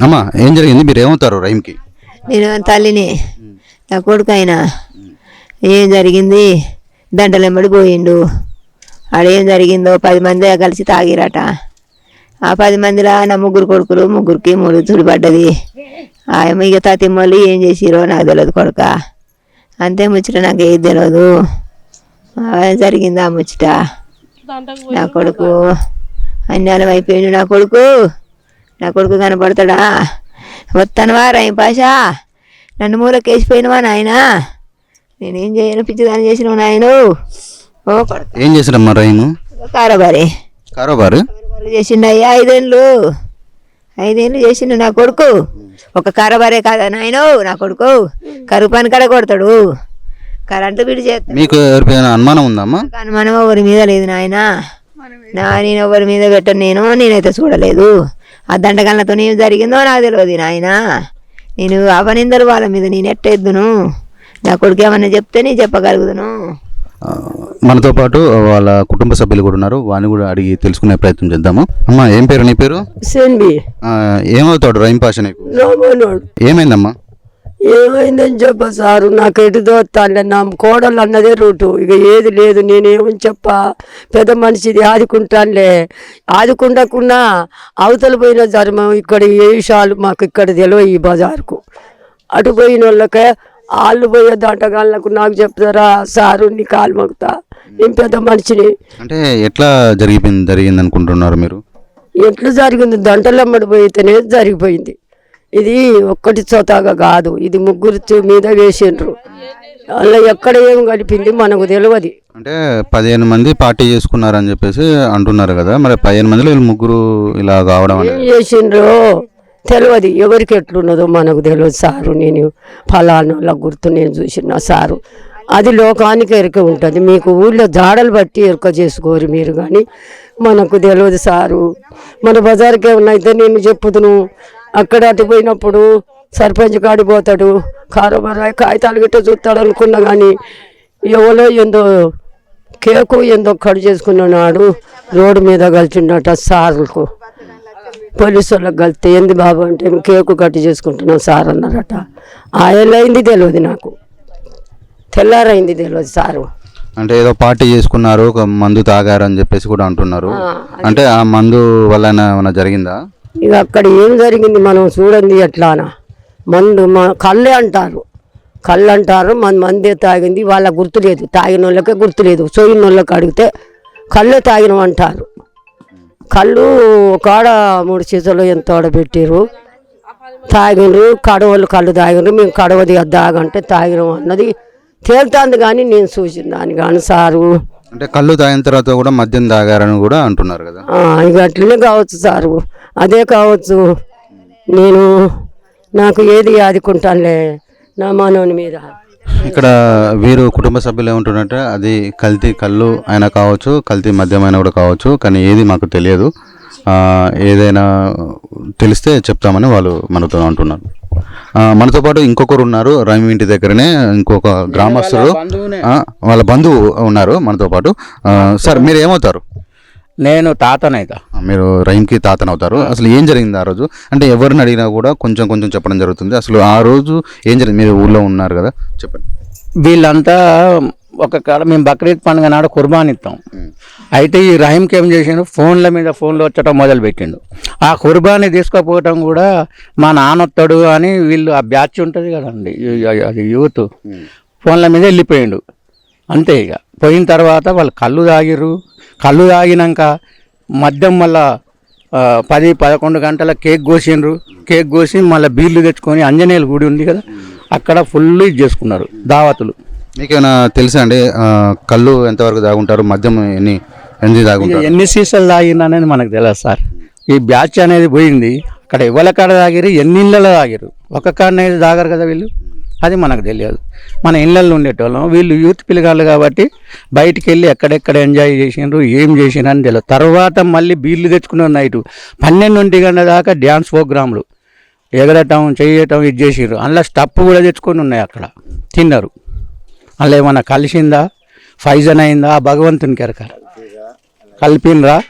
అమ్మా ఏం జరిగింది? మీరు ఏమవుతారు రైమ్కి? నేను తల్లిని నా కొడుకు ఆయన ఏం జరిగింది? దండలెంబడి పోయిండు. ఆడేం జరిగిందో పది మంది కలిసి తాగిరట. ఆ పది మందిలో నా ముగ్గురు కొడుకులు ముగ్గురికి మూడు తుడిపడ్డది ఆయన ఇక తతిమ్మలు ఏం చేసిరో నాకు తెలియదు కొడుక. అంతే ముచ్చట నాకు ఏది తెలియదు ఆ, జరిగింది ఆ ముచ్చట నా కొడుకు. అన్యాయం అయిపోయిండు నా కొడుకు. నా కొడుకు కనపడతాడా? వస్తానువా రాయి పాషా. నన్ను మూలకేసిపోయినవా నాయన? నేనేం చేయను? పిచ్చిదాన్ని చేసినావు నాయను? ఓ కొడుకు. ఏం చేశారమ్మా రైము కారబారి. కారోబారు? కారబారి చేసిండు అయ్యా ఐదేళ్ళు ఐదేళ్ళు చేసిండు నా కొడుకు. ఒక కారబారే కాదా నాయను? నా కొడుకు. కరువు పని కడ కొడతాడు. కరెంటు బిడి చేస్తాడు మీకు ఎవరిపైన అనుమానం ఉందమ్మా కానీ మనం ఎవరి మీద లేదు నాయన. నా నేను ఎవరి మీద పెట్టను నేను నేనైతే చూడలేదు. ఆ దండగలతో ఏం జరిగిందో నాకు తెలియదు నాయన. నేను అపనిందరు వాళ్ళ మీద నేను ఎట్టెద్దును. నా కొడుకు ఏమన్నా చెప్తే నేను చెప్పగలుగుదును. మనతో పాటు వాళ్ళ కుటుంబ సభ్యులు కూడా ఉన్నారు. వాడిని కూడా అడిగి తెలుసుకునే ప్రయత్నం చేద్దాము. అమ్మా ఏం పేరు నీ పేరు? ఏమవుతాడు రైమ్ పాష నీకు? నమ్మనోడు ఏమైందమ్మా? ఏమైందని చెప్ప సారు? నాకు ఎటు దోస్తానులే నా కోడలు అన్నదే రూటు. ఇక ఏది లేదు. నేనేమని చెప్పా? పెద్ద మనిషిది ఆదుకుంటానులే. ఆదుకుండకున్నా అవతల పోయిన ధర్మం ఇక్కడ ఏ విషయాలు మాకు ఇక్కడ తెలియవు ఈ బజార్కు. అటు పోయిన వాళ్ళకే వాళ్ళు పోయే దంటగాళ్ళకు నాకు చెప్తారా? సారు నీ కాలు మొక్కుతా నేను పెద్ద మనిషిని. అంటే ఎట్లా జరిగిపోయింది? జరిగింది అనుకుంటున్నారు మీరు? ఎట్లా జరిగింది? దంటలమ్మడి పోయితేనే జరిగిపోయింది. ఇది ఒక్కటి చోతాగా కాదు. ఇది ముగ్గురు మీద వేసిండ్రు. అలా ఎక్కడ ఏం కలిపింది మనకు తెలియదు అంటే పదిహేను మంది పార్టీ చేసుకున్నారని చెప్పేసి అంటున్నారు కదా. మరి పదిహేను మందిలో వీళ్ళు ముగ్గురు ఇలా కావడం చేసిండ్రో తెలియదు ఎవరికి ఎట్లున్నదో మనకు తెలియదు సారు. నేను ఫలానా గుర్తు నేను చూసిన సారు. అది లోకానికి ఎరుక ఉంటుంది. మీకు ఊళ్ళో జాడలు బట్టి ఎరుక చేసుకోరు మీరు కానీ మనకు తెలియదు సారు. మన బజార్కి ఏమన్నా అయితే నేను చెప్పుదును. అక్కడ అటు పోయినప్పుడు సర్పంచ్ కాడి పోతాడు. కారోబారాయి కాగితాలు గిట్ట చూస్తాడు అనుకున్నా కానీ ఎవరో ఏందో కేకు ఏందో కడు చేసుకున్నాడు. రోడ్డు మీద కలిసిండట సార్లకు పోలీసు వాళ్ళకి కలిస్తే ఏంది బాబు అంటే "మేము కేకు కట్టి చేసుకుంటున్నాం సార్ అన్నారట. ఆయనైంది తెలియదు నాకు. తెల్లారైంది తెలియదు సారు. అంటే ఏదో పార్టీ చేసుకున్నారు ఒక మందు తాగారు అని చెప్పేసి కూడా అంటున్నారు. అంటే ఆ మందు వల్ల ఏమైనా జరిగిందా? ఇక అక్కడ ఏం జరిగింది మనం చూడండి ఎట్లానా మందు మా కళ్ళే అంటారు. కళ్ళు అంటారు మన మందే తాగింది వాళ్ళ గుర్తు లేదు. తాగిన వాళ్ళకే గుర్తు లేదు. వాళ్ళకి అడిగితే కళ్ళే తాగినం అంటారు. కళ్ళు కాడ మూడు సీసాలు ఎంత పెట్టారు తాగినరు కడవలు కళ్ళు తాగినరు మేము కడవది తాగంటే తాగినాం అన్నది తేలుతాంది కానీ నేను చూసిన దాని కానీ సారు. అంటే కళ్ళు తాగిన తర్వాత కూడా మద్యం తాగారని కూడా అంటున్నారు కదా. ఇక అట్లనే కావచ్చు సారు. అదే కావచ్చు. నేను నాకు ఏది ఆదుకుంటానులే నా మనోని మీద. ఇక్కడ వీరు కుటుంబ సభ్యులు ఏమంటున్నారంటే అది కల్తీ కళ్ళు అయినా కావచ్చు కల్తీ మద్యం అయినా కూడా కావచ్చు కానీ ఏది మాకు తెలియదు. ఏదైనా తెలిస్తే చెప్తామని వాళ్ళు మనతో అంటున్నారు. మనతో పాటు ఇంకొకరు ఉన్నారు రవి ఇంటి దగ్గరనే ఇంకొక గ్రామస్తులు వాళ్ళ బంధువు ఉన్నారు మనతో పాటు. సార్ మీరు ఏమవుతారు నేను తాతనైతా. మీరు రైమ్కి తాతన అవుతారు అసలు ఏం జరిగింది ఆ రోజు? అంటే ఎవరిని అడిగినా కూడా కొంచెం కొంచెం చెప్పడం జరుగుతుంది. అసలు ఆ రోజు ఏం జరిగింది? మీరు ఊళ్ళో ఉన్నారు కదా చెప్పండి. వీళ్ళంతా ఒక కాడ మేము బక్రీద్ పండుగ నాడు కుర్బాన్ ఇస్తాం అయితే ఈ రహీంకి ఏం చేసిండు? ఫోన్ల మీద ఫోన్లు వచ్చటం మొదలు పెట్టిండు ఆ కుర్బాని తీసుకోపోవటం కూడా మా నాన్నొత్తాడు అని వీళ్ళు ఆ బ్యాచ్ ఉంటుంది కదండి అది యూత్. ఫోన్ల మీద వెళ్ళిపోయిండు. అంతే ఇక. పోయిన తర్వాత వాళ్ళు కళ్ళు తాగిర్రు. కళ్ళు తాగినాక మద్యం మళ్ళా పది పదకొండు గంటల కేక్ కోసిండ్రు. కేక్ కోసి మళ్ళీ బీర్లు తెచ్చుకొని అంజనేయుల గుడి ఉంది కదా అక్కడ ఫుల్ ఇది చేసుకున్నారు దావతులు. మీకేమైనా తెలుసా అండి? కళ్ళు ఎంతవరకు తాగుంటారు? మద్యం ఎన్ని ఎన్ని తాగుంటారు? ఎన్ని సీసాలు తాగింది అనేది మనకు తెలియదు సార్. ఈ బ్యాచ్ అనేది పోయింది. అక్కడ ఎవరి కాడ తాగిరు ఎన్ని ఇళ్ళలో తాగిరు ఒక కాడనైతే తాగరు కదా వీళ్ళు? అది మనకు తెలియదు. మన ఇళ్ళల్లో ఉండేటోళ్ళం. వీళ్ళు యూత్ పిల్లగాళ్ళు కాబట్టి బయటికి వెళ్ళి ఎక్కడెక్కడ ఎంజాయ్ చేసిండ్రు ఏం చేసినారు అని తెలియదు. తర్వాత మళ్ళీ బీర్లు తెచ్చుకున్నారు నైట్. పన్నెండు గంటల దాకా డ్యాన్స్ ప్రోగ్రాంలు. ఎగరటం చేయటం ఇది చేసిర్రు. అందులో స్టప్ కూడా తెచ్చుకొని ఉన్నాయి అక్కడ. తిన్నారు. అందులో ఏమన్నా కలిసిందా? ఫైజన్ అయిందా? ఆ భగవంతునికి ఎరక కలిపినరా.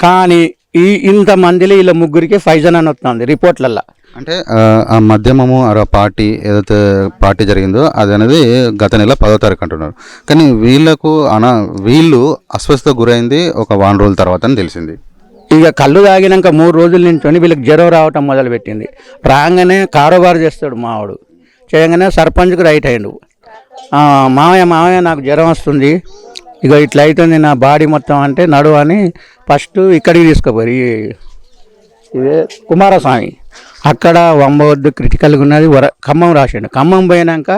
కానీ ఈ ఇంతమందిలో వీళ్ళ ముగ్గురికి ఫైజన్ అని వస్తుంది రిపోర్ట్లల్లో. అంటే ఆ, మద్యమము ఆ పార్టీ ఏదైతే పార్టీ జరిగిందో అది అనేది గత నెల పదో తారీఖు అంటున్నారు. కానీ వీళ్ళకు అన వీళ్ళు అస్వస్థత గురైంది ఒక వారం రోజుల తర్వాత అని తెలిసింది. ఇక కళ్ళు తాగినాక మూడు రోజుల నుంచి వీళ్ళకి జ్వరం రావటం మొదలుపెట్టింది. రాగానే కారోబార్ చేస్తాడు మావాడు. చేయగానే సర్పంచ్కి రైట్ అయ్యిండు. మామయ్య మావయ్య నాకు జ్వరం వస్తుంది. ఇక ఇట్లా అవుతుంది నా బాడీ మొత్తం అంటే నడు అని ఫస్ట్ ఇక్కడికి తీసుకోపోయి ఇదే కుమారస్వామి. అక్కడ వంబవద్దు క్రిటికల్గా ఉన్నది వర ఖమ్మం రాసిండు. ఖమ్మం పోయినాక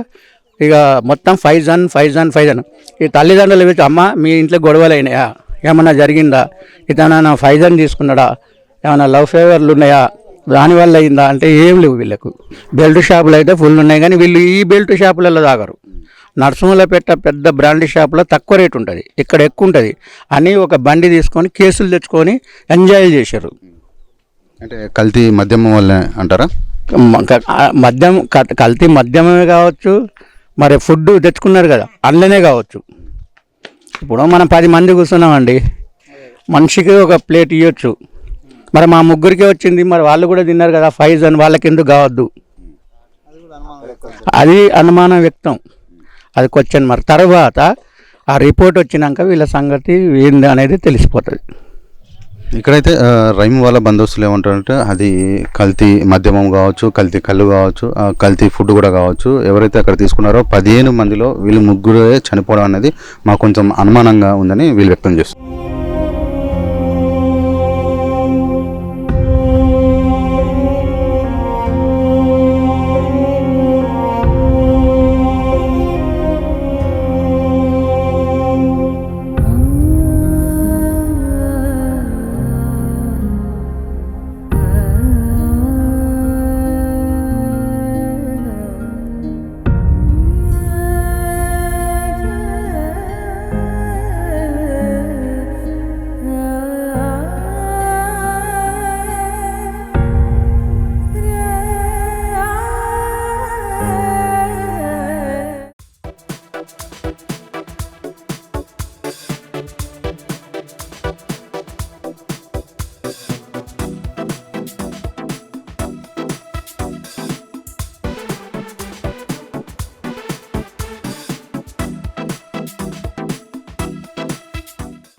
ఇక మొత్తం ఫైజన్ ఫైజన్ ఫైజన్. ఈ తల్లిదండ్రులు వచ్చి అమ్మ మీ ఇంట్లో గొడవలు అయినాయా? ఏమన్నా జరిగిందా? ఇతను ఫైజన్ తీసుకున్నాడా? ఏమైనా లవ్ ఫేవర్లు ఉన్నాయా? దానివల్ల అయిందా? అంటే ఏం లేవు వీళ్ళకు. బెల్ట్ షాపులు అయితే ఫుల్ ఉన్నాయి కానీ వీళ్ళు ఈ బెల్ట్ షాపులలో తాగరు. నర్సింహుల పెట్ట పెద్ద బ్రాండ్ షాపులో తక్కువ రేట్ ఉంటుంది. ఇక్కడ ఎక్కువ ఉంటుంది. అని ఒక బండి తీసుకొని కేసులు తెచ్చుకొని ఎంజాయ్ చేశారు. అంటే కల్తీ మద్యమం వల్ల అంటారా? మద్యం కల్తీ మద్యమే కావచ్చు మరి ఫుడ్ తెచ్చుకున్నారు కదా అందులోనే కావచ్చు. ఇప్పుడు మనం పది మంది కూర్చున్నామండి. మనిషికి ఒక ప్లేట్ ఇవ్వచ్చు మరి మా ముగ్గురికి వచ్చింది మరి వాళ్ళు కూడా తిన్నారు కదా ఫైజ్ అని వాళ్ళకి ఎందుకు కావద్దు? అది అనుమానం వ్యక్తం. అది క్వశ్చన్ మరి తర్వాత ఆ రిపోర్ట్ వచ్చినాక వీళ్ళ సంగతి ఏంది అనేది తెలిసిపోతుంది. ఇక్కడైతే రైమ్ వాళ్ళ బందోబస్తులు ఏమంటారంటే అది కల్తీ మద్యమం కావచ్చు కల్తీ కళ్ళు కావచ్చు కల్తీ ఫుడ్ కూడా కావచ్చు. ఎవరైతే అక్కడ తీసుకున్నారో పదిహేను మందిలో వీళ్ళు ముగ్గురే చనిపోవడం అనేది మాకు కొంచెం అనుమానంగా ఉందని వీళ్ళు వ్యక్తం చేస్తున్నారు.